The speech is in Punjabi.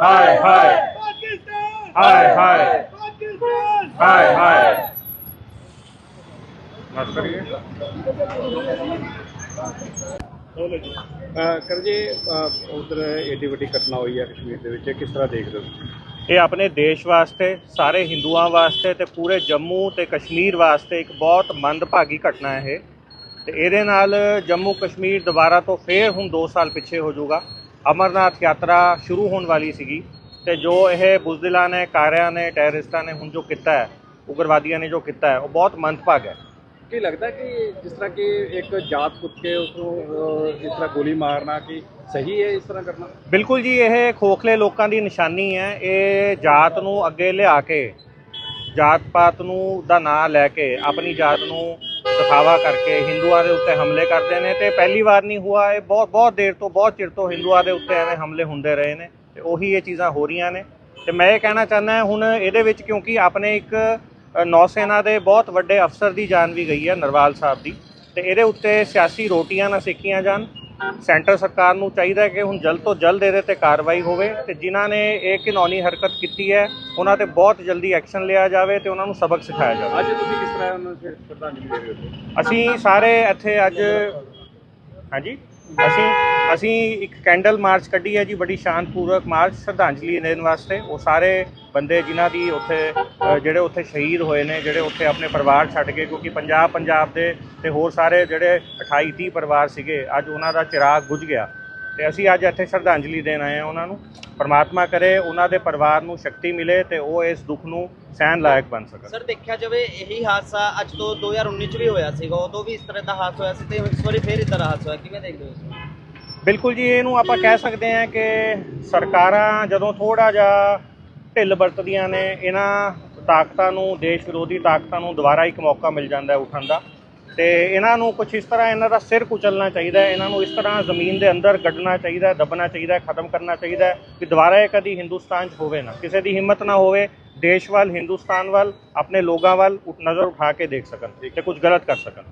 ਹਾਏ ਹਾਏ ਪਾਕਿਸਤਾਨ ਹਾਏ ਹਾਏ ਪਾਕਿਸਤਾਨ ਹਾਏ ਹਾਏ ਕਰੀਏ ਕਰ ਜੀ ਉਧਰ ਏਡੀ ਵੱਡੀ ਘਟਨਾ ਹੋਈ ਹੈ ਕਸ਼ਮੀਰ ਦੇ ਵਿੱਚ ਇਹ ਕਿਸ ਤਰ੍ਹਾਂ ਦੇਖਦੇ ਹੋ? ਇਹ ਆਪਣੇ ਦੇਸ਼ ਵਾਸਤੇ ਸਾਰੇ ਹਿੰਦੂਆਂ ਵਾਸਤੇ ਤੇ ਪੂਰੇ ਜੰਮੂ ਤੇ ਕਸ਼ਮੀਰ ਵਾਸਤੇ ਇੱਕ ਬਹੁਤ ਮੰਦਭਾਗੀ ਘਟਨਾ ਹੈ ਇਹ। ਤੇ ਇਹਦੇ ਨਾਲ ਜੰਮੂ ਕਸ਼ਮੀਰ ਦੁਬਾਰਾ ਤੋਂ ਫੇਰ ਹੁਣ 2 ਸਾਲ ਪਿੱਛੇ ਹੋ ਜਾਊਗਾ। ਅਮਰਨਾਥ ਯਾਤਰਾ ਸ਼ੁਰੂ ਹੋਣ ਵਾਲੀ ਸੀਗੀ ਤੇ ਜੋ ਇਹ ਬੁਜ਼ਦਿਲਾਂ ਨੇ ਕਾਰਿਆਂ ਨੇ ਟੈਰਰਿਸਟਾਂ ਨੇ ਹੁਣ ਜੋ ਕੀਤਾ ਹੈ ਉਗਰਵਾਦੀਆਂ ਨੇ ਜੋ ਕੀਤਾ ਹੈ ਉਹ ਬਹੁਤ ਮੰਦਭਾਗ ਹੈ। ਕੀ ਲੱਗਦਾ ਕਿ ਜਿਸ ਤਰ੍ਹਾਂ ਕਿ ਇੱਕ ਜਾਤ ਪੁੱਟ ਕੇ ਉਸ ਨੂੰ ਇਸ ਤਰ੍ਹਾਂ ਗੋਲੀ ਮਾਰਨਾ ਕਿ ਸਹੀ ਹੈ ਇਸ ਤਰ੍ਹਾਂ ਕਰਨਾ? ਬਿਲਕੁਲ ਜੀ ਇਹ ਖੋਖਲੇ ਲੋਕਾਂ ਦੀ ਨਿਸ਼ਾਨੀ ਹੈ। ਇਹ ਜਾਤ ਨੂੰ ਅੱਗੇ ਲਿਆ ਕੇ ਜਾਤ ਪਾਤ ਨੂੰ ਦਾ ਨਾਂ ਲੈ ਕੇ ਆਪਣੀ ਜਾਤ ਨੂੰ ਦਿਖਾਵਾ ਕਰਕੇ ਹਿੰਦੂਆਂ ਦੇ ਉੱਤੇ ਹਮਲੇ ਕਰਦੇ ਨੇ ਤੇ ਪਹਿਲੀ ਵਾਰ ਨਹੀਂ ਹੋਇਆ ਇਹ ਬਹੁਤ ਬਹੁਤ ਦੇਰ ਤੋਂ ਬਹੁਤ ਚਿਰ ਤੋਂ ਹਿੰਦੂਆਂ ਦੇ ਉੱਤੇ ਐਵੇਂ ਹਮਲੇ ਹੁੰਦੇ ਰਹੇ ਨੇ ਤੇ ਉਹੀ ਇਹ ਚੀਜ਼ਾਂ ਹੋ ਰਹੀਆਂ ਨੇ। ਤੇ ਮੈਂ ਇਹ ਕਹਿਣਾ ਚਾਹੁੰਦਾ ਹੁਣ ਇਹਦੇ ਵਿੱਚ ਕਿਉਂਕਿ ਆਪਣੇ ਇੱਕ ਅ, ਨੌਸੈਨਾ ਦੇ ਬਹੁਤ ਵੱਡੇ ਅਫਸਰ ਦੀ ਜਾਨ ਵੀ ਗਈ ਹੈ ਨਰਵਾਲ ਸਾਹਿਬ ਦੀ ਤੇ ਇਹਦੇ ਉੱਤੇ ਸਿਆਸੀ ਰੋਟੀਆਂ ਨਾ ਸਿੱਕੀਆਂ ਜਾਣ। ਸੈਂਟਰ ਸਰਕਾਰ ਨੂੰ ਚਾਹੀਦਾ ਹੈ ਕਿ ਹੁਣ ਜਲਦ ਤੋਂ ਜਲਦ ਇਹਦੇ ਤੇ ਕਾਰਵਾਈ ਹੋਵੇ ਤੇ ਜਿਨ੍ਹਾਂ ਨੇ ਇਹ ਘਿਨੌਣੀ ਹਰਕਤ ਕੀਤੀ ਹੈ ਉਹਨਾਂ ਤੇ ਬਹੁਤ ਜਲਦੀ ਐਕਸ਼ਨ ਲਿਆ ਜਾਵੇ ਤੇ ਉਹਨਾਂ ਨੂੰ ਸਬਕ ਸਿਖਾਇਆ ਜਾਵੇ। ਅੱਜ ਤੁਸੀਂ ਕਿਸ ਤਰ੍ਹਾਂ ਉਹਨਾਂ ਨੂੰ ਸ਼ਰਧਾਂਜਲੀ ਦੇ ਰਹੇ ਹੋ? ਅਸੀਂ ਸਾਰੇ ਇੱਥੇ ਅੱਜ ਹਾਂਜੀ? ਅਸੀਂ ਅਸੀਂ ਇੱਕ ਕੈਂਡਲ ਮਾਰਚ ਕੱਢੀ ਹੈ ਜੀ, ਬੜੀ ਸ਼ਾਂਤਪੂਰਵਕ ਮਾਰਚ, ਸ਼ਰਧਾਂਜਲੀ ਦੇਣ ਵਾਸਤੇ। ਉਹ ਸਾਰੇ ਬੰਦੇ ਜਿਨ੍ਹਾਂ ਦੀ ਉੱਥੇ ਜਿਹੜੇ ਉੱਥੇ ਸ਼ਹੀਦ ਹੋਏ ਨੇ, ਜਿਹੜੇ ਉੱਥੇ ਆਪਣੇ ਪਰਿਵਾਰ ਛੱਡ ਕੇ, ਕਿਉਂਕਿ ਪੰਜਾਬ ਪੰਜਾਬ ਦੇ ਤੇ ਹੋਰ ਸਾਰੇ ਜਿਹੜੇ 28 30 ਪਰਿਵਾਰ ਸੀਗੇ, ਅੱਜ ਉਹਨਾਂ ਦਾ ਚਿਰਾਗ ਬੁਝ ਗਿਆ। ਤੇ ਅਸੀਂ ਅੱਜ ਇੱਥੇ ਸ਼ਰਧਾਂਜਲੀ ਦੇਣ ਆਏ ਹਾਂ ਉਹਨਾਂ ਨੂੰ। ਪਰਮਾਤਮਾ ਕਰੇ ਉਹਨਾਂ ਦੇ ਪਰਿਵਾਰ ਨੂੰ ਸ਼ਕਤੀ ਮਿਲੇ ਤੇ ਉਹ ਇਸ ਦੁੱਖ ਨੂੰ ਸਹਿਣ ਲਾਇਕ ਬਣ ਸਕਣ। ਸਰ, ਦੇਖਿਆ ਜਾਵੇ, ਇਹੀ ਹਾਦਸਾ ਅੱਜ ਤੋਂ 2019 ਚ ਵੀ ਹੋਇਆ ਸੀਗਾ। ਉਦੋਂ ਵੀ ਇਸ ਤਰ੍ਹਾਂ ਦਾ ਹਾਦਸਾ ਹੋਇਆ ਸੀ ਤੇ ਇਸ ਵਾਰੀ ਫੇਰ ਇਦਾਂ ਦਾ ਹਾਦਸਾ ਹੋਇਆ। ਕਿਵੇਂ ਦੇਖਦੇ ਹੋ ਇਸ ਬਿਲਕੁਲ ਜੀ, ਇਹਨੂੰ ਆਪਾਂ ਕਹਿ ਸਕਦੇ ਹਾਂ ਕਿ ਸਰਕਾਰਾਂ ਜਦੋਂ ਥੋੜਾ ਜਿਹਾ ਢਿੱਲ ਵਰਤਦੀਆਂ ਨੇ, ਇਹਨਾਂ ਤਾਕਤਾਂ ਨੂੰ, ਦੇਸ਼ ਵਿਰੋਧੀ ਤਾਕਤਾਂ ਨੂੰ ਦੁਬਾਰਾ ਇੱਕ ਮੌਕਾ ਮਿਲ ਜਾਂਦਾ ਹੈ ਉੱਠਣ ਦਾ। ਤੇ ਇਹਨਾਂ ਨੂੰ ਕੁਝ ਇਸ ਤਰ੍ਹਾਂ ਇਹਨਾਂ ਦਾ ਸਿਰ ਕੁਚਲਣਾ ਚਾਹੀਦਾ ਹੈ, ਇਹਨਾਂ ਨੂੰ ਇਸ ਤਰ੍ਹਾਂ ਜ਼ਮੀਨ ਦੇ ਅੰਦਰ ਗੱਡਣਾ ਚਾਹੀਦਾ ਹੈ, ਦਬਣਾ ਚਾਹੀਦਾ ਖਤਮ ਕਰਨਾ ਚਾਹੀਦਾ ਕਿ ਦੁਬਾਰਾ ਇਹ ਕਦੀ ਹਿੰਦੁਸਤਾਨ 'ਚ ਹੋਵੇ ਨਾ। ਕਿਸੇ ਦੀ ਹਿੰਮਤ ਨਾ ਹੋਵੇ, ਦੇਸ਼ ਵੱਲ, ਹਿੰਦੁਸਤਾਨ ਵੱਲ, ਆਪਣੇ ਲੋਕਾਂ ਵੱਲ ਉਠ- ਨਜ਼ਰ ਉਠਾ ਕੇ ਦੇਖ ਸਕਣ ਤੇ ਕੁਝ ਗਲਤ ਕਰ ਸਕਣ।